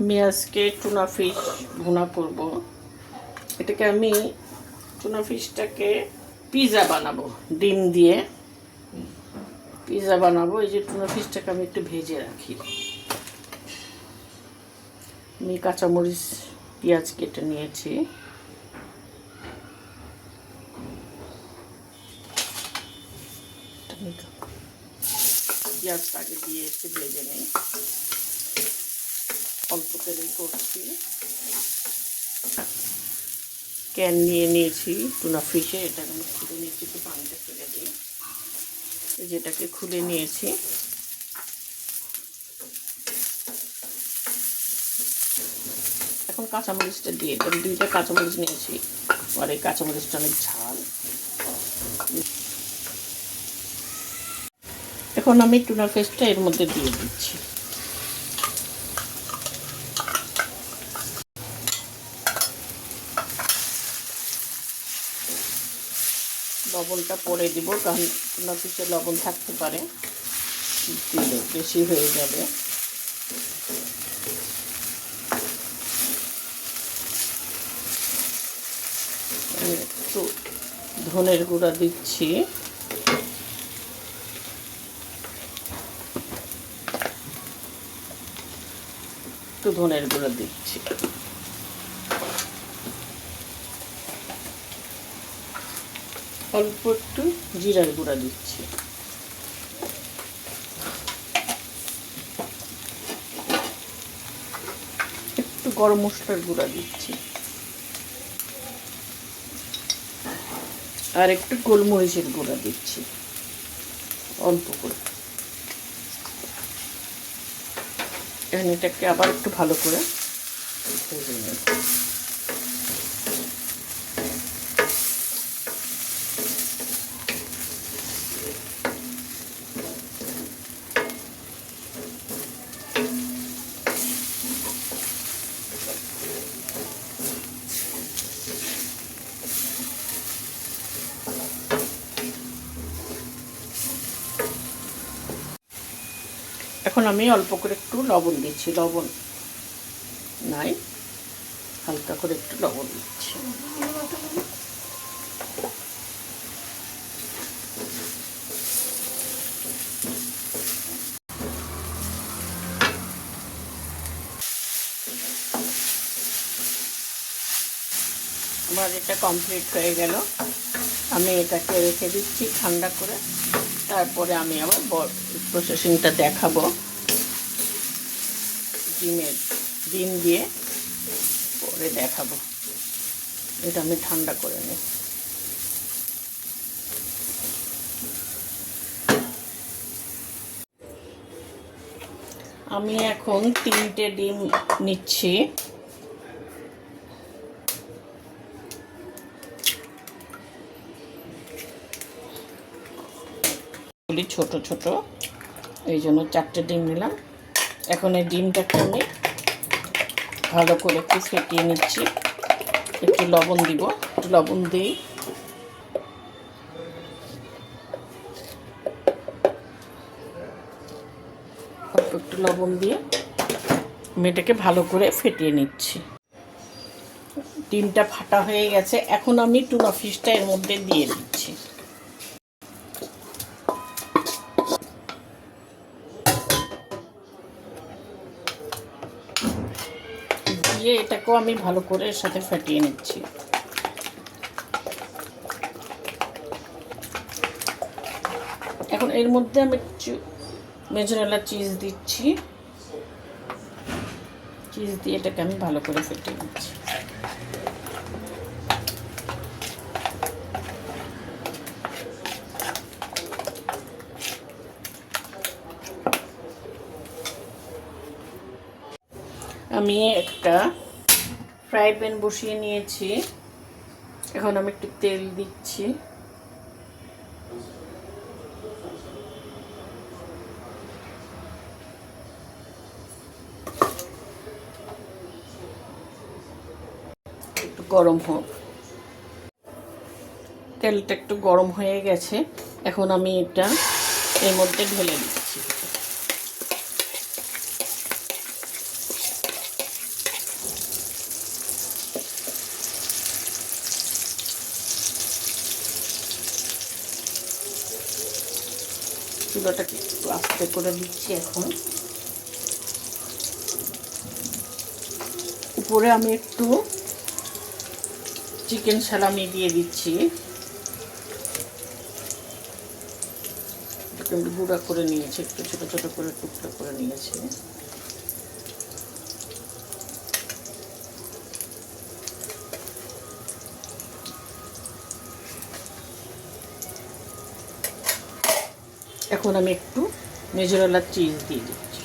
আমি আজকে tuna fish ভুনা করব। এটাকে আমি টুনা ফিশটাকে পিৎজা বানাবো, ডিম দিয়ে। পিৎজা বানাবো, এই যে টুনা ফিশটাকে আমি একটু ভেজে রাখি। আমি কাঁচামরিচ, পেঁয়াজ কেটে নিয়েছি। পেঁয়াজটাকে দিয়ে একটু ভেজে নিই। অল্প তেলেই করছি। ক্যান নিয়ে নিয়েছি টুনা ফিশে, এটা আমি খুলে নিয়েছি, একটু পানিটা ফেলে দিই। যেটাকে খুলে নিয়েছি। এখন কাঁচামরিচটা দিয়ে, আমি দুইটা কাঁচামরিচ নিয়েছি, আর এই কাঁচামরিচটা অনেক ঝাল। এখন আমি টুনা ফিশটা এর মধ্যে দিয়ে দিচ্ছি। লবণটা পরে দিব, কারণ টুনা কিছু লবণ থাকতে পারে। দিলে বেশি হয়ে যাবে। একটু ধনের গুঁড়া দিচ্ছি। একটু ধনের গুঁড়া দিচ্ছি। অল্প একটু জিরার গুঁড়া দিচ্ছি। একটু গরম মশলার গুঁড়া দিচ্ছি। আর একটু গোলমরিচের গুঁড়া দিচ্ছি, অল্প করে। এখন এটাকে আবার একটু ভালো করে এখন আমি অল্প করে একটু লবণ দিচ্ছি, লবণ নাই, হালকা করে একটু লবণ দিচ্ছি। আমার এটা কমপ্লিট হয়ে গেল। আমি এটাকে রেখে দিচ্ছি ঠান্ডা করে। তারপরে আমি আবার প্রসেসিংটা দেখাবো। ডিমের ডিম দিয়ে পরে দেখাবো। এটা আমি ঠান্ডা করে নিই আমি এখন তিনটে ডিম নিচ্ছি। ছোট ছোট, এই জন্য চারটে ডিম নিলাম। এখন এই ডিমটাকে আমি ভালো করে একটু ফেটিয়ে নিচ্ছি। একটু লবণ দিব। একটু লবণ দিই। একটু লবণ দিয়ে আমি এটাকে ভালো করে ফেটিয়ে নিচ্ছি। ডিমটা ফাটা হয়ে গেছে। এখন আমি টুনা ফিশটা এর মধ্যে দিয়ে দিচ্ছি। দিয়ে এটাকেও আমি ভালো করে এর সাথে ফাটিয়ে নিচ্ছি। এখন এর মধ্যে আমি মেজরালা চিজ দিচ্ছি। চিজ দিয়ে এটাকে আমি ভালো করে ফেটিয়ে নিচ্ছি। আমি একটা ফ্রাই প্যান বসিয়ে নিয়েছি। এখন আমি একটু তেল দিচ্ছি। একটু গরম হোক। তেলটা একটু গরম হয়ে গেছে। এখন আমি এটা এর মধ্যে ঢেলে দিচ্ছি। চুলাটাকে একটু আস্তে করে দিচ্ছি এখন। উপরে আমি একটু চিকেন সালামি দিয়ে দিচ্ছি। একটু গুঁড়া করে নিয়েছি, একটু ছোটো ছোটো করে টুকটা করে নিয়েছি। এখন আমি একটু মেজরালা চিজ দিয়ে দিচ্ছি।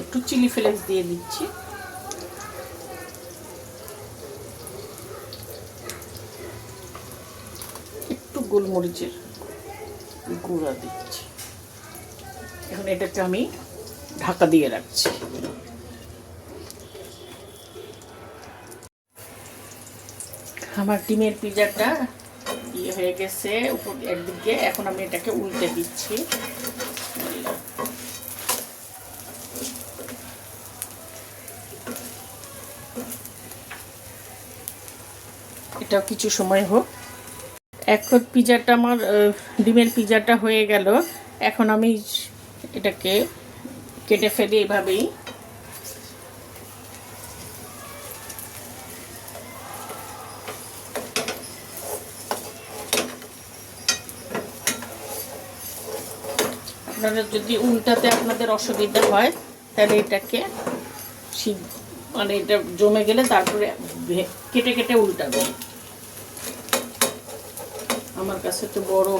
একটু চিলি ফ্লেক্স দিয়ে দিচ্ছি একটু গোলমরিচের গুঁড়া দিচ্ছি। এখন এটাকে আমি ঢাকা দিয়ে রাখছি। আমার ডিমের পিজাটা ইয়ে হয়ে গেছে উপর একদিকে। এখন আমি এটাকে উল্টে দিচ্ছি। এটা কিছু সময় হোক। এখন পিজাটা আমার ডিমের পিজাটা হয়ে গেল। এখন আমি এটাকে কেটে ফেলি এভাবেই। আপনারা যদি উল্টাতে আপনাদের অসুবিধা হয়, তাহলে এটাকে মানে এটা জমে গেলে তারপরে কেটে কেটে উল্টাবেন আমার কাছে তো বড়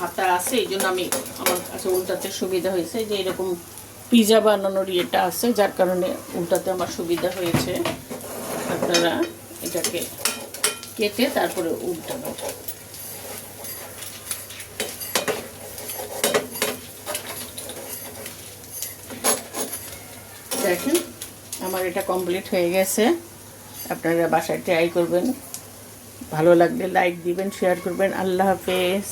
হাতা আছে, এই জন্য আমি আমার কাছে উল্টাতে সুবিধা হয়েছে। যে এরকম পিজা বানানোর ইয়েটা আছে, যার কারণে উল্টাতে আমার সুবিধা হয়েছে। আপনারা এটাকে কেটে তারপরে উল্টাবেন। দেখেন আমার এটা কমপ্লিট হয়ে গেছে। আপনারা বাসায় ট্রাই করবেন। ভালো লাগলে লাইক দিবেন শেয়ার করবেন। আল্লাহ হাফেজ।